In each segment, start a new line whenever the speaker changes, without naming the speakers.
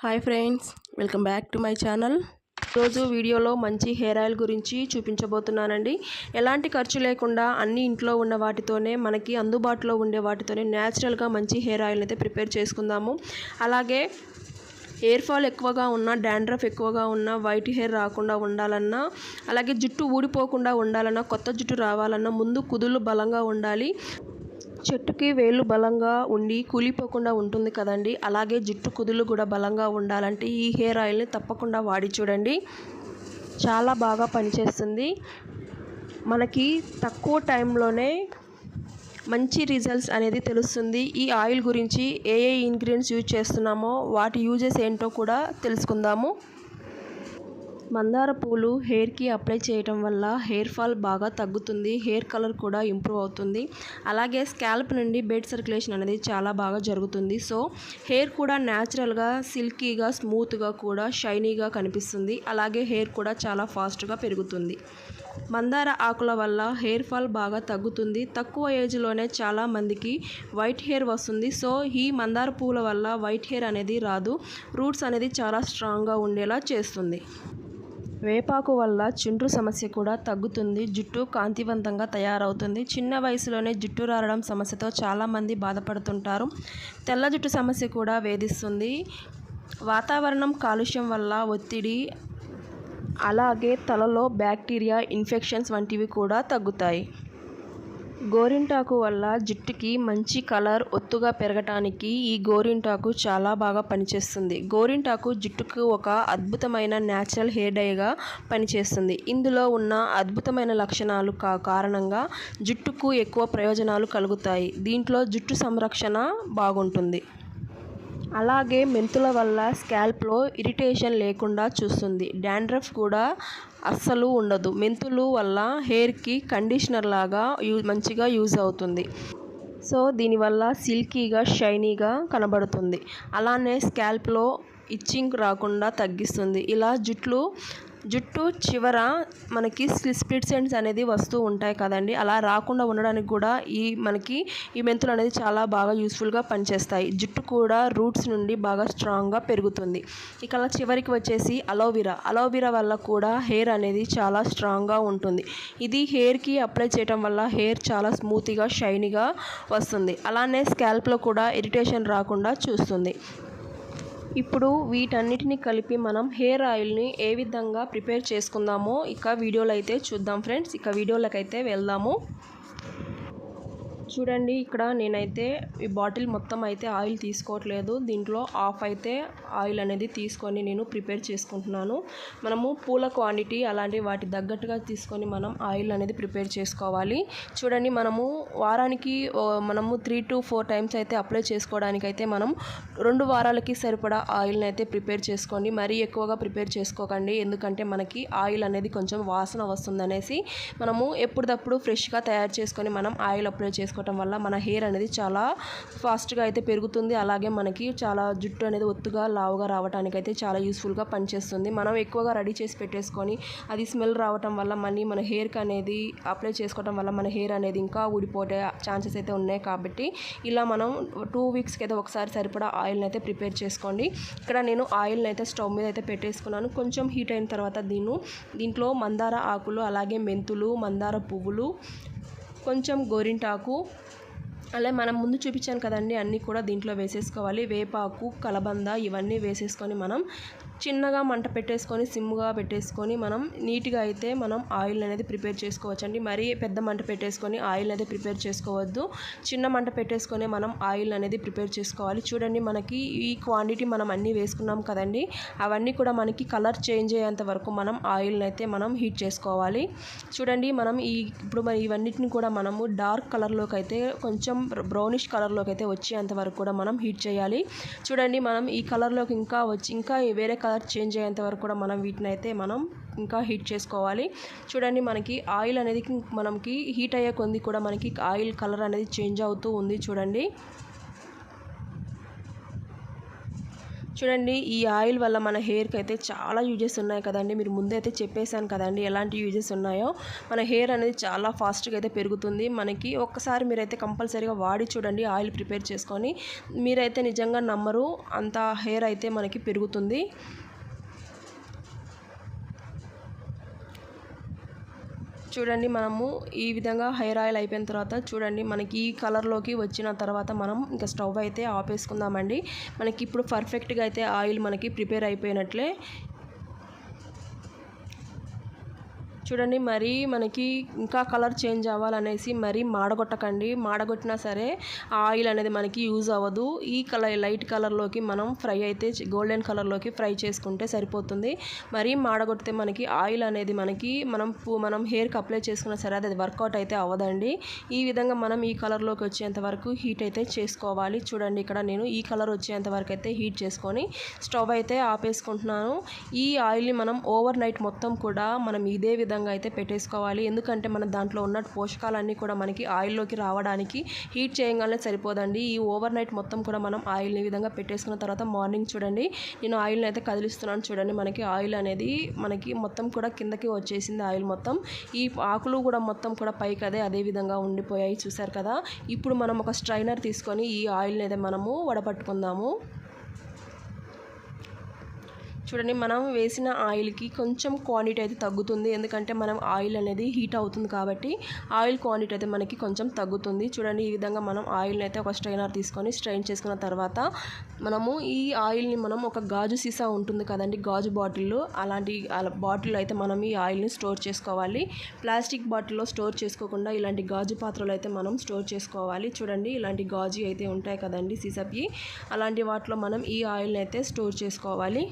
Hi friends welcome back to my channel. రోజు వీడియోలో మంచి హెయిర్ ఆయిల్ గురించి చూపించబోతున్నానండి. ఎలాంటి ఖర్చు లేకుండా అన్ని ఇంట్లో ఉన్న వాటితోనే మనకి అందుబాటులో ఉండే వాటితోనే న్యాచురల్గా మంచి హెయిర్ ఆయిల్ అయితే ప్రిపేర్ చేసుకుందాము. అలాగే హెయిర్ ఫాల్ ఎక్కువగా ఉన్న డాండ్రఫ్ ఎక్కువగా ఉన్న వైట్ హెయిర్ రాకుండా ఉండాలన్నా అలాగే జుట్టు ఊడిపోకుండా ఉండాలన్నా కొత్త జుట్టు రావాలన్నా ముందు కుదులు బలంగా ఉండాలి. చెట్టుకి వేళ్ళు బలంగా ఉండి కూలిపోకుండా ఉంటుంది కదండి. అలాగే జుట్టు కుదులు కూడా బలంగా ఉండాలంటే ఈ హెయిర్ ఆయిల్ని తప్పకుండా వాడి చూడండి. చాలా బాగా పనిచేస్తుంది. మనకి తక్కువ టైంలోనే మంచి రిజల్ట్స్ అనేది తెలుస్తుంది. ఈ ఆయిల్ గురించి ఏ ఏ ఇంగ్రీడియంట్స్ యూజ్ చేస్తున్నామో వాటి యూజెస్ ఏంటో కూడా తెలుసుకుందాము. మందార పూలు హెయిర్కి అప్లై చేయటం వల్ల హెయిర్ ఫాల్ బాగా తగ్గుతుంది హెయిర్ కలర్ కూడా ఇంప్రూవ్ అవుతుంది. అలాగే స్కాల్ప్ నుండి బెడ్ సర్క్యులేషన్ అనేది చాలా బాగా జరుగుతుంది. సో హెయిర్ కూడా న్యాచురల్గా సిల్కీగా స్మూత్గా కూడా షైనీగా కనిపిస్తుంది. అలాగే హెయిర్ కూడా చాలా ఫాస్ట్గా పెరుగుతుంది. మందార ఆకుల వల్ల హెయిర్ ఫాల్ బాగా తగ్గుతుంది. తక్కువ ఏజ్లోనే చాలా మందికి వైట్ హెయిర్ వస్తుంది. సో ఈ మందార పూల వల్ల వైట్ హెయిర్ అనేది రాదు. రూట్స్ అనేది చాలా స్ట్రాంగ్గా ఉండేలా చేస్తుంది. వేపాకు వల్ల చుండ్రు సమస్య కూడా తగ్గుతుంది. జుట్టు కాంతివంతంగా తయారవుతుంది. చిన్న వయసులోనే జుట్టు రారడం సమస్యతో చాలామంది బాధపడుతుంటారు. తెల్ల జుట్టు సమస్య కూడా వేధిస్తుంది. వాతావరణం కాలుష్యం వల్ల ఒత్తిడి అలాగే తలలో బ్యాక్టీరియా ఇన్ఫెక్షన్స్ వంటివి కూడా తగ్గుతాయి. గోరింటాకు వల్ల జుట్టుకి మంచి కలర్ ఒత్తుగా పెరగటానికి ఈ గోరింటాకు చాలా బాగా పనిచేస్తుంది. గోరింటాకు జుట్టుకు ఒక అద్భుతమైన న్యాచురల్ హెయిర్ డైగా పనిచేస్తుంది. ఇందులో ఉన్న అద్భుతమైన లక్షణాలు కా కారణంగా జుట్టుకు ఎక్కువ ప్రయోజనాలు కలుగుతాయి. దీంట్లో జుట్టు సంరక్షణ బాగుంటుంది. అలాగే మెంతుల వల్ల స్కాల్ప్లో ఇరిటేషన్ లేకుండా చూస్తుంది. డాండ్రఫ్ కూడా అస్సలు ఉండదు. మెంతులు వల్ల హెయిర్కి కండిషనర్ లాగా యూ మంచిగా యూజ్ అవుతుంది. సో దీనివల్ల సిల్కీగా షైనీగా కనబడుతుంది. అలానే స్కాల్ప్లో ఇచ్చింగ్ రాకుండా తగ్గిస్తుంది. ఇలా జుట్లు జుట్టు చివర మనకి స్ప్లిట్ సెంట్స్ అనేది వస్తూ ఉంటాయి కదండి. అలా రాకుండా ఉండడానికి కూడా ఈ మనకి ఈ మెంతులు అనేది చాలా బాగా యూస్ఫుల్గా పనిచేస్తాయి. జుట్టు కూడా రూట్స్ నుండి బాగా స్ట్రాంగ్గా పెరుగుతుంది. ఇక అలా చివరికి వచ్చేసి అలోవెరా. అలోవెరా వల్ల కూడా హెయిర్ అనేది చాలా స్ట్రాంగ్గా ఉంటుంది. ఇది హెయిర్కి అప్లై చేయడం వల్ల హెయిర్ చాలా స్మూత్గా షైనీగా వస్తుంది. అలానే స్కాల్ప్లో కూడా ఇరిటేషన్ రాకుండా చూస్తుంది. ఇప్పుడు వీటన్నిటిని కలిపి మనం హెయిర్ ఆయిల్ని ఏ విధంగా ప్రిపేర్ చేసుకుందామో ఇక వీడియోలో అయితే చూద్దాం ఫ్రెండ్స్. ఇక వీడియోలకైతే వెళ్దాము. చూడండి ఇక్కడ నేనైతే ఈ బాటిల్ మొత్తం అయితే ఆయిల్ తీసుకోవట్లేదు. దీంట్లో ఆఫ్ అయితే ఆయిల్ అనేది తీసుకొని నేను ప్రిపేర్ చేసుకుంటున్నాను. మనము పూల క్వాంటిటీ అలాంటి వాటి తగ్గట్టుగా తీసుకొని మనం ఆయిల్ అనేది ప్రిపేర్ చేసుకోవాలి. చూడండి మనము వారానికి మనము త్రీ టు ఫోర్ టైమ్స్ అయితే అప్లై చేసుకోవడానికి అయితే మనం రెండు వారాలకి సరిపడా ఆయిల్ని అయితే ప్రిపేర్ చేసుకోండి. మరీ ఎక్కువగా ప్రిపేర్ చేసుకోకండి. ఎందుకంటే మనకి ఆయిల్ అనేది కొంచెం వాసన వస్తుందనేసి మనము ఎప్పుడప్పుడు ఫ్రెష్గా తయారు చేసుకొని మనం ఆయిల్ అప్లై చేసుకోవడం వల్ల మన హెయిర్ అనేది చాలా ఫాస్ట్గా అయితే పెరుగుతుంది. అలాగే మనకి చాలా జుట్టు అనేది ఒత్తుగా లావుగా రావడానికి అయితే చాలా యూస్ఫుల్గా పనిచేస్తుంది. మనం ఎక్కువగా రెడీ చేసి పెట్టేసుకొని అది స్మెల్ రావటం వల్ల మళ్ళీ మన హెయిర్కి అనేది అప్లై చేసుకోవడం వల్ల మన హెయిర్ అనేది ఇంకా ఊడిపోయే ఛాన్సెస్ అయితే ఉన్నాయి కాబట్టి ఇలా మనం టూ వీక్స్కి అయితే ఒకసారి సరిపడా ఆయిల్ని అయితే ప్రిపేర్ చేసుకోండి. ఇక్కడ నేను ఆయిల్ని అయితే స్టవ్ మీద అయితే పెట్టేసుకున్నాను. కొంచెం హీట్ అయిన తర్వాత దీన్ని దీంట్లో మందార ఆకులు అలాగే మెంతులు మందార పువ్వులు కొంచెం గోరింటాకు అలా మనం ముందు చూపించాను కదండి అన్నీ కూడా దీంట్లో వేసేసుకోవాలి. వేపాకు కలబంద ఇవన్నీ వేసేసుకొని మనం చిన్నగా మంట పెట్టేసుకొని సిమ్గా పెట్టేసుకొని మనం నీట్గా అయితే మనం ఆయిల్ అనేది ప్రిపేర్ చేసుకోవచ్చండి. మరీ పెద్ద మంట పెట్టేసుకొని ఆయిల్ అనేది ప్రిపేర్ చేసుకోవద్దు. చిన్న మంట పెట్టేసుకొని మనం ఆయిల్ అనేది ప్రిపేర్ చేసుకోవాలి. చూడండి మనకి ఈ క్వాంటిటీ మనం అన్నీ వేసుకున్నాం కదండి అవన్నీ కూడా మనకి కలర్ చేంజ్ అయ్యేంత వరకు మనం ఆయిల్ని అయితే మనం హీట్ చేసుకోవాలి. చూడండి మనం ఈ ఇప్పుడు మరి ఇవన్నిటిని కూడా మనము డార్క్ కలర్లోకి అయితే కొంచెం బ్రౌనిష్ కలర్లోకి అయితే వచ్చేంత వరకు కూడా మనం హీట్ చేయాలి. చూడండి మనం ఈ కలర్లోకి ఇంకా వచ్చి ఇంకా వేరే కలర్ చేంజ్ అయ్యేంత వరకు కూడా మనం వీటిని అయితే మనం ఇంకా హీట్ చేసుకోవాలి. చూడండి మనకి ఆయిల్ అనేది మనకి హీట్ అయ్యే కొంది కూడా మనకి ఆయిల్ కలర్ అనేది చేంజ్ అవుతూ ఉంది చూడండి. చూడండి ఈ ఆయిల్ వల్ల మన హెయిర్కి అయితే చాలా యూజెస్ ఉన్నాయి కదండి. మీరు ముందే అయితే చెప్పేశాను కదండి ఎలాంటి యూజెస్ ఉన్నాయో. మన హెయిర్ అనేది చాలా ఫాస్ట్గా అయితే పెరుగుతుంది. మనకి ఒక్కసారి మీరైతే కంపల్సరీగా వాడి చూడండి ఆయిల్ ప్రిపేర్ చేసుకొని. మీరైతే నిజంగా నమ్మరు అంత హెయిర్ అయితే మనకి పెరుగుతుంది. చూడండి మనము ఈ విధంగా హెయిర్ ఆయిల్ అయిపోయిన తర్వాత చూడండి మనకి ఈ కలర్లోకి వచ్చిన తర్వాత మనం ఇంకా స్టవ్ అయితే ఆపేసుకుందామండి. మనకి ఇప్పుడు పర్ఫెక్ట్గా అయితే ఆయిల్ మనకి ప్రిపేర్ అయిపోయినట్లే చూడండి మరీ మనకి ఇంకా కలర్ చేంజ్ అవ్వాలనేసి మరీ మాడగొట్టకండి. మాడగొట్టినా సరే ఆయిల్ అనేది మనకి యూజ్ అవ్వదు. ఈ కలర్ లైట్ కలర్లోకి మనం ఫ్రై అయితే గోల్డెన్ కలర్లోకి ఫ్రై చేసుకుంటే సరిపోతుంది. మరీ మాడగొడితే మనకి ఆయిల్ అనేది మనకి మనం మనం హెయిర్కి అప్లై చేసుకున్నా సరే అది వర్కౌట్ అయితే అవ్వదండి. ఈ విధంగా మనం ఈ కలర్లోకి వచ్చేంత వరకు హీట్ అయితే చేసుకోవాలి. చూడండి ఇక్కడ నేను ఈ కలర్ వచ్చేంత వరకు అయితే హీట్ చేసుకొని స్టవ్ అయితే ఆపేసుకుంటున్నాను. ఈ ఆయిల్ని మనం ఓవర్ నైట్ మొత్తం కూడా మనం ఇదే విధంగా విధంగా అయితే పెట్టేసుకోవాలి. ఎందుకంటే మన దాంట్లో ఉన్న పోషకాలన్నీ కూడా మనకి ఆయిల్లోకి రావడానికి హీట్ చేయగానే సరిపోదండి. ఈ ఓవర్ నైట్ మొత్తం కూడా మనం ఆయిల్ని విధంగా పెట్టేసుకున్న తర్వాత మార్నింగ్ చూడండి. నేను ఆయిల్ని అయితే కదిలిస్తున్నాను చూడండి. మనకి ఆయిల్ అనేది మనకి మొత్తం కూడా కిందకి వచ్చేసింది ఆయిల్ మొత్తం. ఈ ఆకులు కూడా మొత్తం కూడా పైకి అదే అదే విధంగా ఉండిపోయాయి చూసారు కదా. ఇప్పుడు మనం ఒక స్ట్రైనర్ తీసుకొని ఈ ఆయిల్ని అయితే మనము వడపట్టుకుందాము చూడండి మనం వేసిన ఆయిల్కి కొంచెం క్వాంటిటీ అయితే తగ్గుతుంది. ఎందుకంటే మనం ఆయిల్ అనేది హీట్ అవుతుంది కాబట్టి ఆయిల్ క్వాంటిటీ అయితే మనకి కొంచెం తగ్గుతుంది. చూడండి ఈ విధంగా మనం ఆయిల్ని అయితే ఒక స్ట్రైనర్ తీసుకొని స్ట్రైన్ చేసుకున్న తర్వాత మనము ఈ ఆయిల్ని మనం ఒక గాజు సీసా ఉంటుంది కదండి గాజు బాటిల్లో అలాంటి బాటిల్ అయితే మనం ఈ ఆయిల్ని స్టోర్ చేసుకోవాలి. ప్లాస్టిక్ బాటిల్లో స్టోర్ చేసుకోకుండా ఇలాంటి గాజు పాత్రలు అయితే మనం స్టోర్ చేసుకోవాలి. చూడండి ఇలాంటి గాజు అయితే ఉంటాయి కదండి సీసాపి అలాంటి వాటిలో మనం ఈ ఆయిల్ని అయితే స్టోర్ చేసుకోవాలి.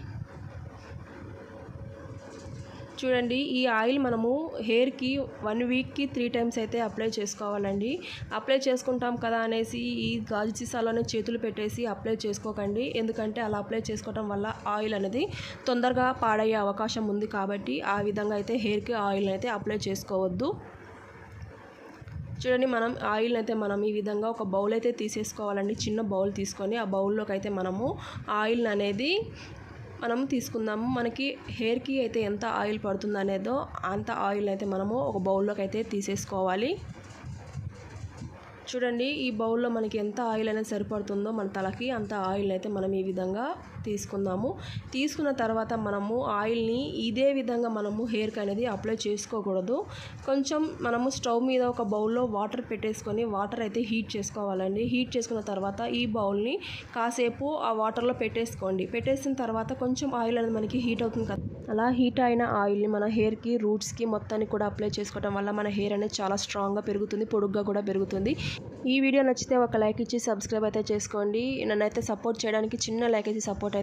చూడండి ఈ ఆయిల్ మనము హెయిర్కి వన్ వీక్కి త్రీ టైమ్స్ అయితే అప్లై చేసుకోవాలండి. అప్లై చేసుకుంటాం కదా అనేసి ఈ గాజు సీసాలోనే చేతులు పెట్టేసి అప్లై చేసుకోకండి. ఎందుకంటే అలా అప్లై చేసుకోవటం వల్ల ఆయిల్ అనేది తొందరగా పాడయ్యే అవకాశం ఉంది కాబట్టి ఆ విధంగా అయితే హెయిర్కి ఆయిల్ అయితే అప్లై చేసుకోవద్దు. చూడండి మనం ఆయిల్ అయితే మనం ఈ విధంగా ఒక బౌల్ అయితే తీసేసుకోవాలండి. చిన్న బౌల్ తీసుకొని ఆ బౌల్లోకి అయితే మనము ఆయిల్ అనేది మనం తీసుకుందాము. మనకి హెయిర్కి అయితే ఎంత ఆయిల్ పడుతుంది అనేదో అంత ఆయిల్ అయితే మనము ఒక బౌల్లోకి అయితే తీసేసుకోవాలి. చూడండి ఈ బౌల్లో మనకి ఎంత ఆయిల్ అనేది సరిపడుతుందో మన తలకి అంత ఆయిల్ అయితే మనం ఈ విధంగా తీసుకుందాము. తీసుకున్న తర్వాత మనము ఆయిల్ని ఇదే విధంగా మనము హెయిర్కి అనేది అప్లై చేసుకోకూడదు. కొంచెం మనము స్టవ్ మీద ఒక బౌల్లో వాటర్ పెట్టేసుకొని వాటర్ అయితే హీట్ చేసుకోవాలండి. హీట్ చేసుకున్న తర్వాత ఈ బౌల్ని కాసేపు ఆ వాటర్లో పెట్టేసుకోండి. పెట్టేసిన తర్వాత కొంచెం ఆయిల్ అనేది మనకి హీట్ అవుతుంది కదా. అలా హీట్ అయిన ఆయిల్ని మన హెయిర్కి రూట్స్కి మొత్తానికి కూడా అప్లై చేసుకోవడం వల్ల మన హెయిర్ అనేది చాలా స్ట్రాంగ్గా పెరుగుతుంది పొడుగ్గా కూడా పెరుగుతుంది. ఈ వీడియో నచ్చితే ఒక లైక్ ఇచ్చి సబ్స్క్రైబ్ అయితే చేసుకోండి. నన్ను అయితే సపోర్ట్ చేయడానికి చిన్న లైక్ ఇచ్చి సపోర్ట్ అయితే